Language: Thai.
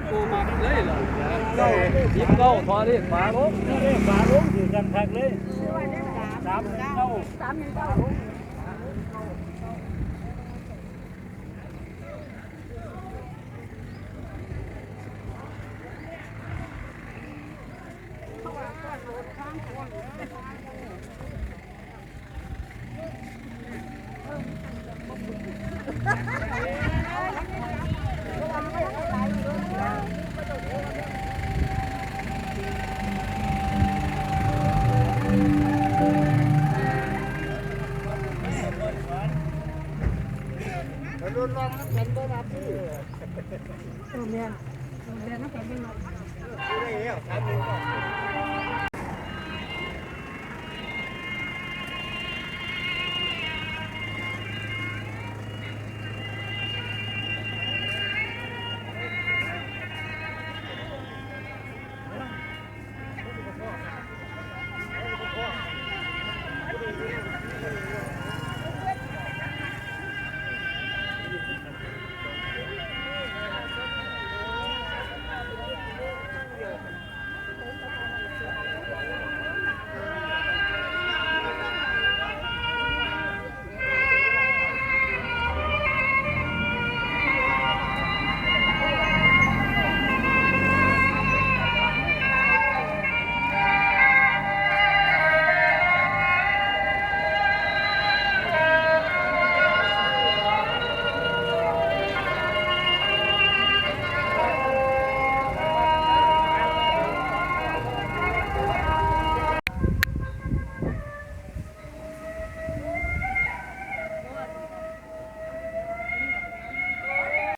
ขปูมาเลยเหรอเก้ายี่สิบเก้าทอเลขฝาลงเลฝาลงถือกันแคักเลยสามเก้าสามเก้าข้าง โดนวางน้ำแข็งตัวรับพี่ตรงเมียตรงเมียน้ำแข็งเป็นได้แล้วครับ